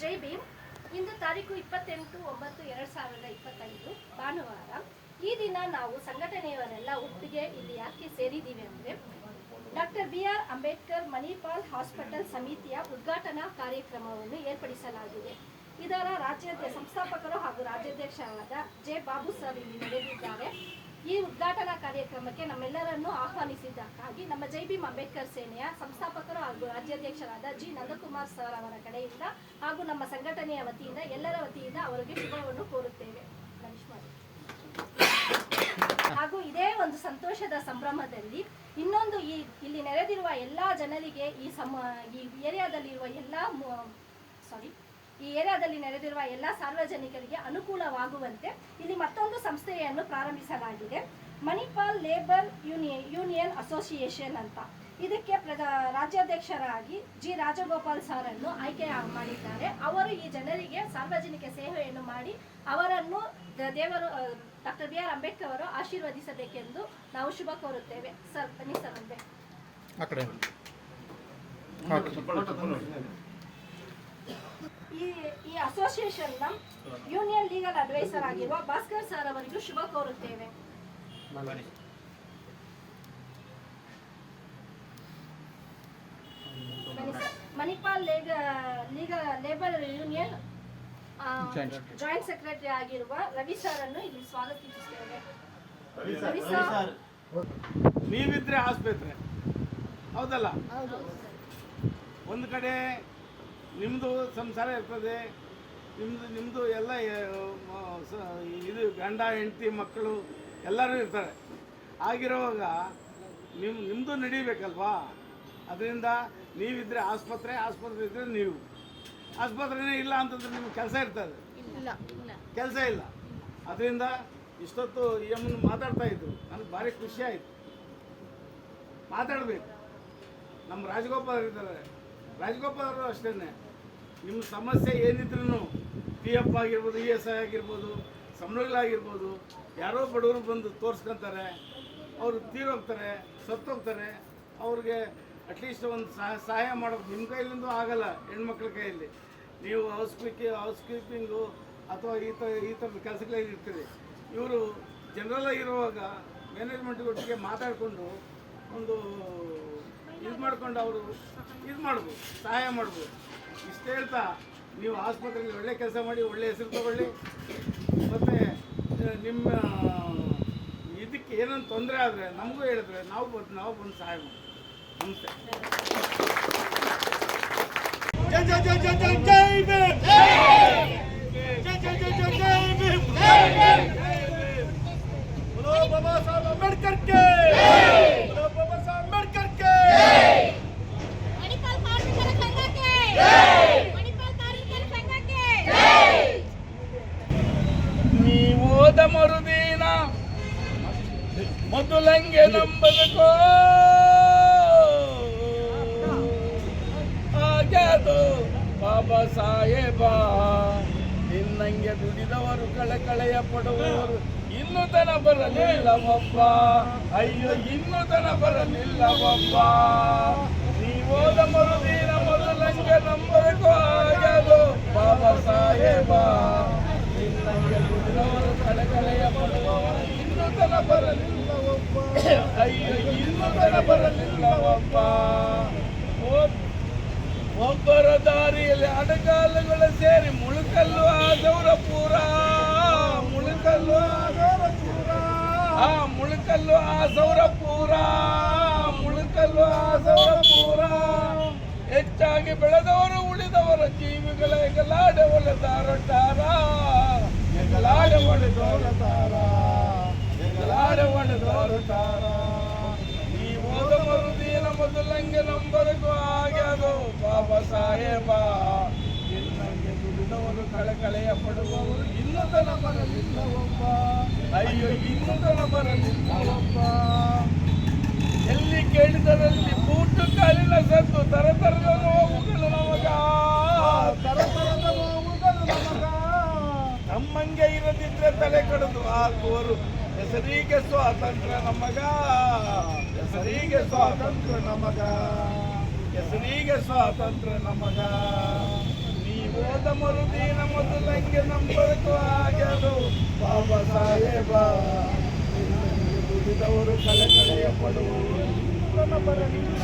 ಜೈ ಭೀಮ್. ಇಂದು ತಾರೀಕು ಇಪ್ಪತ್ತೆಂಟು ಒಂಬತ್ತು ಎರಡ್ ಸಾವಿರದ ಇಪ್ಪತ್ತೈದು, ಭಾನುವಾರ. ಈ ದಿನ ನಾವು ಸಂಘಟನೆಯವರೆಲ್ಲ ಒಟ್ಟಿಗೆ ಇಲ್ಲಿ ಯಾಕೆ ಸೇರಿದ್ದೀವಿ ಅಂದ್ರೆ, doctor B R Ambedkar Manipal hospital ಸಮಿತಿಯ ಉದ್ಘಾಟನಾ ಕಾರ್ಯಕ್ರಮವನ್ನು ಏರ್ಪಡಿಸಲಾಗಿದೆ. ಇದರ ರಾಜ್ಯಾಧ್ಯ ಸಂಸ್ಥಾಪಕರು ಹಾಗೂ ರಾಜ್ಯಾಧ್ಯಕ್ಷರಾದ ಜೆ. ಬಾಬು ಸರ್ ಇಲ್ಲಿ ನಡೆದಿದ್ದಾರೆ. ಈ ಉದ್ಘಾಟನಾ ಕಾರ್ಯಕ್ರಮಕ್ಕೆ ನಮ್ಮೆಲ್ಲರನ್ನೂ ಆಹ್ವಾನಿಸಿದ್ದಕ್ಕಾಗಿ ನಮ್ಮ ಜೈ ಭೀಮ್ ಅಂಬೇಡ್ಕರ್ ಸೇನೆಯ ಸಂಸ್ಥಾಪಕರು ಹಾಗೂ ರಾಜ್ಯಾಧ್ಯಕ್ಷರಾದ ಜಿ ನಂದಕುಮಾರ್ ಸರ್ ಅವರ ಕಡೆಯಿಂದ ಹಾಗೂ ನಮ್ಮ ಸಂಘಟನೆಯ ವತಿಯಿಂದ, ಎಲ್ಲರ ವತಿಯಿಂದ ಅವರಿಗೆ ಶುಭವನ್ನು ಕೋರುತ್ತೇವೆ. ಹಾಗೂ ಇದೇ ಒಂದು ಸಂತೋಷದ ಸಂಭ್ರಮದಲ್ಲಿ ಇನ್ನೊಂದು ಈ, ಇಲ್ಲಿ ನೆರೆದಿರುವ ಎಲ್ಲಾ ಜನರಿಗೆ ಈ ಸಮ, ಈ ಏರಿಯಾದಲ್ಲಿರುವ ಎಲ್ಲ ಸಾರಿ ಈ ಏರಿಯಾದಲ್ಲಿ ನೆರೆದಿರುವ ಎಲ್ಲ ಸಾರ್ವಜನಿಕರಿಗೆ ಅನುಕೂಲವಾಗುವಂತೆ ಇಲ್ಲಿ ಮತ್ತೊಂದು ಸಂಸ್ಥೆಯನ್ನು ಪ್ರಾರಂಭಿಸಲಾಗಿದೆ. Manipal labour union union association ಅಂತ. ಇದಕ್ಕೆ ಪ್ರದ ರಾಜ್ಯಾಧ್ಯಕ್ಷರಾಗಿ ಜಿ. ರಾಜಗೋಪಾಲ್ ಸರ್ ಅನ್ನು ಆಯ್ಕೆ ಮಾಡಿದ್ದಾರೆ. ಅವರು ಈ ಜನರಿಗೆ ಸಾರ್ವಜನಿಕ ಸೇವೆಯನ್ನು ಮಾಡಿ ಅವರನ್ನು ದ- ದೇವರು ಡಾಕ್ಟರ್ ಬಿ. ಆರ್. ಅಂಬೇಡ್ಕರ್ ಅವರು ಆಶೀರ್ವದಿಸಬೇಕೆಂದು ನಾವು ಶುಭ ಕೋರುತ್ತೇವೆ. ಸರ್ ಬನ್ನಿ ಸರ್ ಕಡೆ. ಈ ಈ ನ ಯೂನಿಯನ್ ಲೀಗಲ್ ಅಡ್ವೈಸರ್ ಆಗಿರುವ ಭಾಸ್ಕರ್ ಸರ್ ಅವರಿಗೂ ಶುಭ ಕೋರುತ್ತೇವೆ. ಮಣಿಪಾಲ್ ಲೇಗ ಲೇಬರ್ ಯೂನಿಯನ್. ಜಾಯಿಂಟ್ ಸೆಕ್ರೆಟರಿ ಆಗಿರುವ ರವಿ ಸರ್ ಅನ್ನು ಇಲ್ಲಿ ಸ್ವಾಗತಿಸುತ್ತೇವೆ. ರವಿ ಸರ್ ನೀವಿದ್ರೆ ಆಸ್ಪತ್ರೆ ಹೌದಲ್ಲ? ಒಂದು ಕಡೆ ನಿಮ್ಮದು ಸಂಸಾರ ಇರ್ತದೆ. ನಿಮ್ಮದು ನಿಮ್ಮದು ಎಲ್ಲ ಇದು ಗಂಡ ಹೆಂಡತಿ ಮಕ್ಕಳು ಎಲ್ಲರೂ ಇರ್ತಾರೆ. ಆಗಿರುವಾಗ ನಿಮ್ಮ ನಿಮ್ಮದು ನಡೀಬೇಕಲ್ವಾ? ಅದರಿಂದ ನೀವಿದ್ದರೆ ಆಸ್ಪತ್ರೆ ಆಸ್ಪತ್ರೆ ಇದ್ದರೆ ನೀವು. ಆಸ್ಪತ್ರೆನೇ ಇಲ್ಲ ಅಂತಂದ್ರೆ ನಿಮ್ಗೆ ಕೆಲಸ ಇರ್ತದೆ. ಕೆಲಸ ಇಲ್ಲ. ಅದರಿಂದ ಇಷ್ಟೊತ್ತು ಯಮ್ಮನ ಮಾತಾಡ್ತಾ ಇದ್ರು. ನನಗೆ ಭಾರಿ ಖುಷಿ ಆಯಿತು. ಮಾತಾಡಬೇಕು. ನಮ್ಮ ರಾಜಗೋಪಾಲ್ ಇದ್ದಾರೆ. ರಾಜಗೋಪಾಲ್ ಅವರು ಅಷ್ಟೇ ನಿಮ್ಮ ಸಮಸ್ಯೆ ಏನಿದ್ರು ಪಿ ಎಫ್ ಆಗಿರ್ಬೋದು ಇ ಎಸ್ ಐ ಆಗಿರ್ಬೋದು, ಸಂಬಳಗಳಾಗಿರ್ಬೋದು, ಯಾರೋ ಬಡವರು ಬಂದು ತೋರಿಸ್ಕೊಂತಾರೆ, ಅವರು ತೀರೋಗ್ತಾರೆ, ಸತ್ತೋಗ್ತಾರೆ, ಅವ್ರಿಗೆ ಅಟ್ಲೀಸ್ಟ್ ಒಂದು ಸಹ, ಸಹಾಯ ಮಾಡೋದು ನಿಮ್ಮ ಕೈಲಿಂದ ಆಗಲ್ಲ ಹೆಣ್ಮಕ್ಳ ಕೈಯಲ್ಲಿ. ನೀವು ಹೌಸ್ ಕೀಪಿ ಹೌಸ್ ಕೀಪಿಂಗು ಅಥವಾ ಈ ಥರ ಈ ಥರದ ಕೆಲಸಗಳಲ್ಲಿ ಇರ್ತೀರಿ. ಇವರು ಜನರಲ್ ಇರುವಾಗ ಮ್ಯಾನೇಜ್ಮೆಂಟ್ ಒಟ್ಟಿಗೆ ಮಾತಾಡಿಕೊಂಡು ಒಂದು ಇದು ಮಾಡ್ಕೊಂಡು ಅವರು ಇದು ಮಾಡ್ಬೋದು, ಸಹಾಯ ಮಾಡ್ಬೋದು. ಇಷ್ಟೇ ಹೇಳ್ತಾ, ನೀವು ಆಸ್ಪತ್ರೆಯಲ್ಲಿ ಒಳ್ಳೆ ಕೆಲಸ ಮಾಡಿ, ಒಳ್ಳೆ ಹೆಸರು ತಗೊಳ್ಳಿ. ಮತ್ತು ನಿಮ್ಮ, ಇದಕ್ಕೆ ಏನೊಂದು ತೊಂದರೆ ಆದರೆ ನಮಗೂ ಹೇಳಿದ್ರೆ ನಾವು ಬಂದು ನಾವು ಬಂದು ಸಹಾಯ ಮಾಡ್ತೀವಿ. ನಮಸ್ತೆ. ಜೈ ಜೈ ಜೈ ಜೈ ಜೈ ಜೈ ಜೈ ಜೈ ಬಾಬಾ ಸಾಹೇಬ. ನಿನ್ನಂಗೆ ದುಡಿದವರು ಕಳಕಳೆಯ ಪಡುವವರು ಇನ್ನು ತನ ಬರಲಿಲ್ಲವಪ್ಪ. ಅಯ್ಯೋ, ಇನ್ನು ತನ ಬರಲಿಲ್ಲವಪ್ಪ. ನೀವೋದ ಮರುದಿನ ಮೊದಲಂಗೆ ನಂಬರಕ್ಕೂ ಆಗದು ಬಾಬಾ ಸಾಹೇಬಾ. ನಿನ್ನಂಗೆ ದುಡಿದವರು ಕಳಕಳೆಯ ಪಡುವವರು ಇನ್ನು ತನ ಬರಲಿಲ್ಲವಪ್ಪ. ಅಯ್ಯೋ, ಇನ್ನು ತನ ಬರಲಿಲ್ಲವಪ್ಪ. ಓ ಒಬ್ಬರ ದಾರಿಯಲ್ಲಿ ಅಡಗಾಲುಗಳು ಸೇರಿ ಮುಳುಕಲ್ಲು ಆದವರ ಪೂರ. ಮುಳುಕಲ್ಲು ಆದವರ ಪೂರ. ಆ ಮುಳುಕಲ್ಲು ಆಸವರ ಪೂರ. ಮುಳುಕಲ್ಲು ಆಸವರ ಪೂರ. ಹೆಚ್ಚಾಗಿ ಬೆಳೆದವರು ಉಳಿದವರ, ಜೀವಿಗಳ ಎಗಲಾಡೆ ಒಲೆದಾರಟಾರ ಎಗಲಾಡೆ ಒಡೆದವರಟಾರ ಎಗಲಾಡೆ ತಾರ ಈ ಓದ ಮರುದಿನ ಮೊದಲಂಗೆ ನಂಬರಿಗೂ ಆಗ್ಯಾದು ಬಾಬಾ ಸಾಹೇಬಾ. ಕಳಕಳೆಯ ಪಡುವವರು ಇನ್ನೊಂದನ ಬರಲಿಲ್ಲವಪ್ಪ ಅಯ್ಯೋ ಇನ್ನೊಂದನ ಬರಲಿಲ್ಲವಪ್ಪ ಎಲ್ಲಿ ಕೇಳಿದರಲ್ಲಿ ಬೂಟು ಕಾಲಿನ ಸದ್ದು ತರತರದ ನೋವುಗಳು ನಮಗ. ತರ ತರದ ನೋವುಗಳು ನಮಗ. ನಮ್ಮಂಗೆ ಇರದಿದ್ರೆ ತಲೆ ಕಡಿದು. ಹಾಕುವರು ಹೆಸರಿಗೆ ಸ್ವಾತಂತ್ರ್ಯ ನಮಗ. ಹೆಸರಿಗೆ ಸ್ವಾತಂತ್ರ್ಯ ನಮಗ. ಹೆಸರಿಗೆ ಸ್ವಾತಂತ್ರ್ಯ ನಮಗ. ನೀವೋದ ಮರುದಿನ ಮೊದಲಂಗೆ ನಂಬದಕ್ಕೂ ಬಾಬಾ ಸಾಹೇಬ ದುಡಿದವರು ಕಲೆ ಕಳೆಯ ಪಡುವರು ತನ ಬರಲಿಲ್ಲ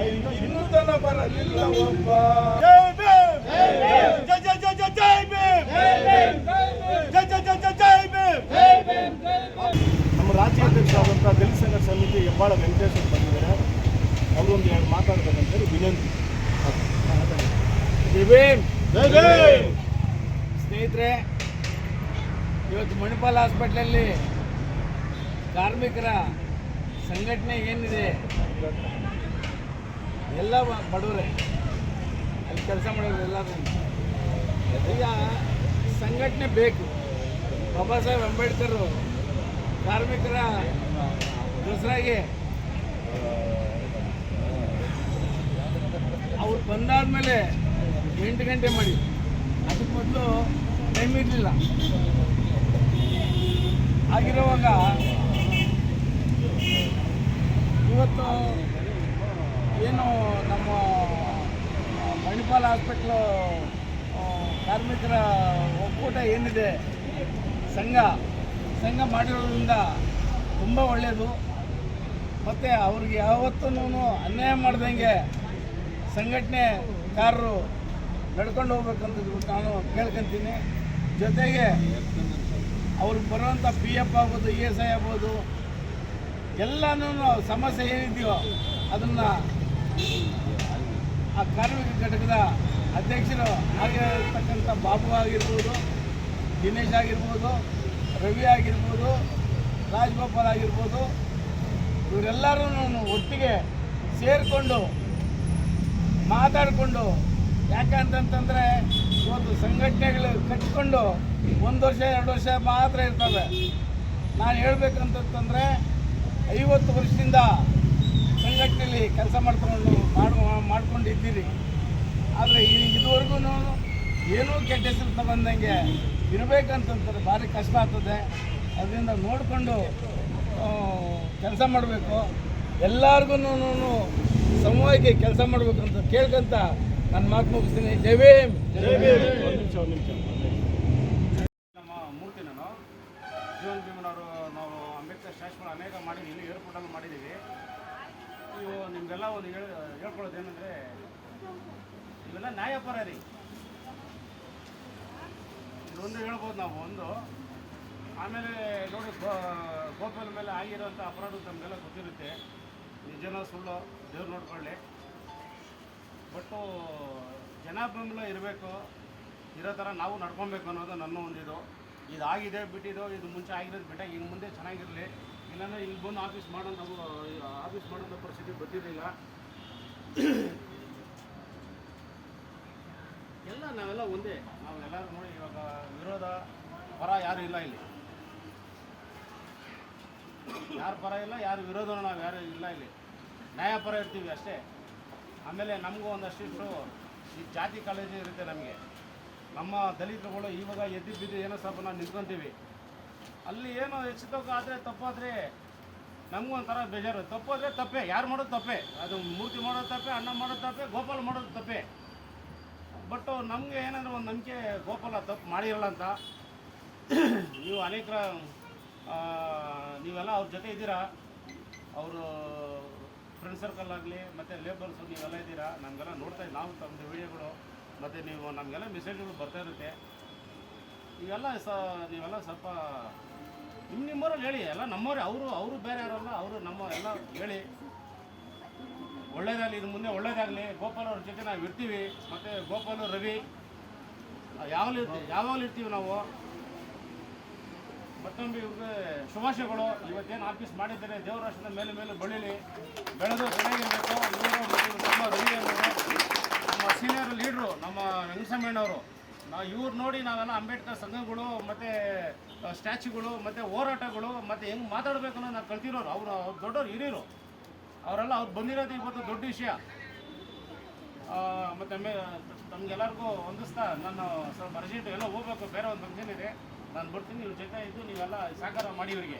ಒಬ್ಬ ಇನ್ನೂತನ ಬರಲಿಲ್ಲ ಒಬ್ಬ ಜೈ ಭೀಮ್ ಜೈ ಜೈ ಜೈ ಜೈ ಜೈ ಭೀಮ್ ಜೈ ಜೈ ಜೈ ಜೈ ಜೈ ಭೀಮ್ ನಮ್ಮ ರಾಜ್ಯಾಧ್ಯಕ್ಷ ಆದಂಥ ದಲಿತ ಸಂಘ ಸಮಿತಿ ಹೆಬ್ಬಾಳ ವೆಂಕಟೇಶ್ವರ ಬಂದಿದ್ದಾರೆ ಅವರೊಂದು ಎರಡು ಮಾತಾಡ್ಬೇಕಂತೇಳಿ ವಿನಂತಿ ಸ್ನೇಹಿತರೆ ಇವತ್ತು ಮಣಿಪಾಲ್ ಹಾಸ್ಪಿಟ್ಲಲ್ಲಿ ಕಾರ್ಮಿಕರ ಸಂಘಟನೆ ಏನಿದೆ? ಎಲ್ಲ ಬಡವರೇ ಅಲ್ಲಿ ಕೆಲಸ ಮಾಡೋರು ಎಲ್ಲರೂ ಈಗ ಸಂಘಟನೆ ಬೇಕು. ಬಾಬಾ ಸಾಹೇಬ್ ಅಂಬೇಡ್ಕರ್ ಕಾರ್ಮಿಕರ ದಸರಾಗೆ ಅವ್ರು ಬಂದಾದ್ಮೇಲೆ ಎಂಟು ಗಂಟೆ ಮಾಡಿ. ಅದಕ್ಕೆ ಮೊದಲು ಟೈಮ್ ಇರಲಿಲ್ಲ. ಆಗಿರುವಾಗ ಇವತ್ತು ಏನು ನಮ್ಮ ಮಣಿಪಾಲ್ ಹಾಸ್ಪಿಟ್ಲು ಕಾರ್ಮಿಕರ ಒಕ್ಕೂಟ ಏನಿದೆ, ಸಂಘ ಸಂಘ ಮಾಡಿರೋದ್ರಿಂದ ತುಂಬ ಒಳ್ಳೆಯದು ಮತ್ತು ಅವ್ರಿಗೆ ಯಾವತ್ತೂ ಅನ್ಯಾಯ ಮಾಡ್ದಂಗೆ ಸಂಘಟನೆಕಾರರು ನಡ್ಕೊಂಡು ಹೋಗ್ಬೇಕಂತ ನಾನು ಕೇಳ್ಕೊಂತೀನಿ. ಜೊತೆಗೆ ಅವ್ರು ಬರುವಂಥ ಪಿ ಎಫ್ ಆಗ್ಬೋದು ಇ ಎಸ್ ಐ ಆಗ್ಬೋದು, ಎಲ್ಲನೂ ಸಮಸ್ಯೆ ಏನಿದೆಯೋ ಅದನ್ನು ಆ ಕಾರ್ಮಿಕ ಘಟಕದ ಅಧ್ಯಕ್ಷರು ಆಗಿರತಕ್ಕಂಥ ಬಾಬು ಆಗಿರ್ಬೋದು, ದಿನೇಶ್ ಆಗಿರ್ಬೋದು, ರವಿ ಆಗಿರ್ಬೋದು, ರಾಜ್ಗೋಪಾಲ್ ಆಗಿರ್ಬೋದು ಇವರೆಲ್ಲರೂ ಒಟ್ಟಿಗೆ ಸೇರಿಕೊಂಡು ಮಾತಾಡಿಕೊಂಡು ಯಾಕಂತಂತಂದರೆ ಇವತ್ತು ಸಂಘಟನೆಗಳು ಕಟ್ಕೊಂಡು ಒಂದು ವರ್ಷ, ಎರಡು ವರ್ಷ ಮಾತ್ರ ಇರ್ತವೆ. ನಾನು ಹೇಳ್ಬೇಕಂತಂತಂದರೆ ಐವತ್ತು ವರ್ಷದಿಂದ ಸಂಘಟನೆಯಲ್ಲಿ ಕೆಲಸ ಮಾಡ್ಕೊಂಡು, ಮಾಡು, ಮಾಡ್ಕೊಂಡಿದ್ದೀರಿ. ಆದರೆ ಇದುವರೆಗೂ ಏನೂ ಕೆಟ್ಟ ಹೆಸರು ತಗೊಂಡಂಗೆ ಇರಬೇಕಂತಂತಾರೆ ಭಾರಿ ಕಷ್ಟ ಆಗ್ತದೆ. ಅದರಿಂದ ನೋಡಿಕೊಂಡು ಕೆಲಸ ಮಾಡಬೇಕು. ಎಲ್ಲರಿಗೂ ಸಮವಾಗಿ ಕೆಲಸ ಮಾಡಬೇಕು ಅಂತ ಕೇಳ್ಕೊಂತ ನನ್ನ ಮಾತು ಮುಗಿಸ್ತೀನಿ. ಜೈ ಭೀಮ್. ಜೈ ಭೀಮ್. ಒಂದು ನಿಮಿಷ ಒಂದು ನಿಮಿಷ ನಮ್ಮ ಮೂರ್ತಿ ನಾನು. ಜೀವನ್ ಭೀಮನವರು ನಾವು ಅಂಬೇಡ್ಕರ್ ಶಾಸಕರು ಅನೇಕ ಮಾಡಿದ್ದೀವಿ ಇಲ್ಲಿ ಏರ್ಪೋರ್ಟಲ್ಲಿ ಮಾಡಿದ್ದೀವಿ. ನೀವು ನಿಮಗೆಲ್ಲ ಒಂದು ಹೇಳಿ ಹೇಳ್ಕೊಳ್ಳೋದು ಏನಂದರೆ ಇವೆಲ್ಲ ನ್ಯಾಯಪರ ರೀ ಇದೊಂದು ಹೇಳ್ಬೋದು ನಾವು ಒಂದು. ಆಮೇಲೆ ನೋಡಿ ಗೋ ಗೋಪಾಲ ಮೇಲೆ ಆಗಿರೋಂಥ ಅಪರಾಧ ತಮಗೆಲ್ಲ ಗೊತ್ತಿರುತ್ತೆ. ನಿಜನೋ ಸುಳ್ಳು ದೇವ್ರು ನೋಡ್ಕೊಳ್ಳಿ. ಬಟ್ಟು ಜನ ಬೆಂಬಲ ಇರಬೇಕು ಇರೋ ಥರ ನಾವು ನಡ್ಕೊಬೇಕು ಅನ್ನೋದು ನನ್ನ ಒಂದು ಇದು. ಇದಾಗಿದೆ ಬಿಟ್ಟಿದ್ದು ಇದು ಮುಂಚೆ ಆಗಿರೋದು ಬಿಟ್ಟಾಗ ಇನ್ನು ಮುಂದೆ ಚೆನ್ನಾಗಿರಲಿ. ಇಲ್ಲಾಂದರೆ ಇಲ್ಲಿ ಬಂದು ಆಫೀಸ್ ಮಾಡೋ ನಾವು ಆಫೀಸ್ ಮಾಡೋಂಥ ಪರಿಸ್ಥಿತಿ ಗೊತ್ತಿರಲಿಲ್ಲ ಎಲ್ಲ ನಾವೆಲ್ಲ ಒಂದೇ? ನಾವು ಎಲ್ಲರೂ ನೋಡಿ ಇವಾಗ ವಿರೋಧ ಪರ ಯಾರು ಇಲ್ಲ ಇಲ್ಲಿ. ಯಾರು ಪರ ಇಲ್ಲ ಯಾರು ವಿರೋಧ ನಾವು ಯಾರು ಇಲ್ಲ ಇಲ್ಲಿ. ನ್ಯಾಯ ಪರ ಇರ್ತೀವಿ ಅಷ್ಟೇ. ಆಮೇಲೆ ನಮಗೂ ಒಂದಷ್ಟಿಷ್ಟು ಈ ಜಾತಿ ಕಾಳಜಿ ಇರುತ್ತೆ ನಮಗೆ. ನಮ್ಮ ದಲಿತರುಗಳು ಇವಾಗ ಎದ್ದು ಬಿದ್ದು ಏನೋ ಸ್ವಲ್ಪ ನಾವು ನಿಂತ್ಕೊತೀವಿ. ಅಲ್ಲಿ ಏನೋ ಹೆಚ್ಚು ತಗ್ಗು ಆದರೆ ತಪ್ಪಾದರೆ ನಮಗೂ ಒಂಥರ ಬೇಜಾರು. ತಪ್ಪಾದರೆ ತಪ್ಪೇ. ಯಾರು ಮಾಡೋದು ತಪ್ಪೇ. ಅದು ಮೂರ್ತಿ ಮಾಡೋದು ತಪ್ಪೆ, ಅಣ್ಣ ಮಾಡೋದು ತಪ್ಪೆ, ಗೋಪಾಲ ಮಾಡೋದು ತಪ್ಪೇ. ಬಟ್ ನಮಗೆ ಏನಂದ್ರೆ ಒಂದು ನಂಬಿಕೆ ಗೋಪಾಲ ತಪ್ಪು ಮಾಡಿರಲ್ಲ ಅಂತ. ನೀವು ಅನೇಕ ನೀವೆಲ್ಲ ಅವ್ರ ಜೊತೆ ಇದ್ದೀರಾ. ಅವರು ಫ್ರೆಂಡ್ ಸರ್ಕಲ್ ಆಗಲಿ, ಮತ್ತು ಲೇಬರ್ಸು ನೀವೆಲ್ಲ ಇದ್ದೀರಾ, ನಮಗೆಲ್ಲ ನೋಡ್ತಾ ನಾವು ತಮ್ಮದು ವಿಡಿಯೋಗಳು, ಮತ್ತು ನೀವು ನಮಗೆಲ್ಲ ಮೆಸೇಜ್ಗಳು ಬರ್ತಾ ಇರುತ್ತೆ. ಇವೆಲ್ಲ ಸ ನೀವೆಲ್ಲ ಸ್ವಲ್ಪ ನಿಮ್ಮ ನಿಮ್ಮವ್ರಲ್ಲಿ ಹೇಳಿ, ಎಲ್ಲ ನಮ್ಮವ್ರೆ, ಅವರು ಅವರು ಬೇರೆ ಯಾರಲ್ಲ, ಅವರು ನಮ್ಮ ಎಲ್ಲ ಹೇಳಿ. ಒಳ್ಳೇದಾಗಲಿ, ಇದು ಮುಂದೆ ಒಳ್ಳೇದಾಗಲಿ. ಗೋಪಾಲ್ ಅವ್ರ ಜೊತೆ ನಾವು ಇರ್ತೀವಿ. ಮತ್ತು ಗೋಪಾಲ್, ರವಿ ಯಾವಾಗಲೂ ಯಾವಾಗಲೂ ಇರ್ತೀವಿ ನಾವು. ಮತ್ತೊಮ್ಮೆ ಇವ್ರಿಗೆ ಶುಭಾಶಯಗಳು. ಇವತ್ತೇನು ಆಫೀಸ್ ಮಾಡಿದ್ದಾರೆ ದೇವರಾಷ್ಟ್ರದ ಮೇಲೆ ಮೇಲೆ ಬೆಳೀಲಿ. ಬೆಳೆದು ಮತ್ತು ನಮ್ಮ ನಮ್ಮ ಸೀನಿಯರ್ ಲೀಡ್ರು ನಮ್ಮ ವೆಂಕಟಸ್ವಾಮಣ್ಣವರು ನಾವು ಇವ್ರು ನೋಡಿ ನಾವೆಲ್ಲ ಅಂಬೇಡ್ಕರ್ ಸಂಘಗಳು, ಮತ್ತು ಸ್ಟ್ಯಾಚ್ಯುಗಳು, ಮತ್ತು ಹೋರಾಟಗಳು, ಮತ್ತು ಹೆಂಗೆ ಮಾತಾಡಬೇಕು ಅನ್ನೋ ನಾವು ಕಲ್ತಿರೋರು. ಅವರು, ಅವ್ರು ದೊಡ್ಡವ್ರು ಹಿರಿಯರು. ಅವರೆಲ್ಲ ಅವ್ರು ಬಂದಿರೋದು ಇವತ್ತು ದೊಡ್ಡ ವಿಷಯ. ಮತ್ತು ಮತ್ತೆ ಮೇ, ತಮಗೆಲ್ಲರಿಗೂ ಹೊಂದಿಸ್ತಾ ನಾನು ಸ್ವಲ್ಪ ಅರ್ಜೆಂಟು ಎಲ್ಲ ಹೋಗ್ಬೇಕು. ಬೇರೆ ಒಂದು ಫಂಕ್ಷನ್ ಇದೆ. ನಾನು ಬರ್ತೀನಿ ಇವ್ರ ಜೊತೆ ಇದ್ದು ನೀವೆಲ್ಲ ಸಹಕಾರ ಮಾಡಿ ಇವರಿಗೆ.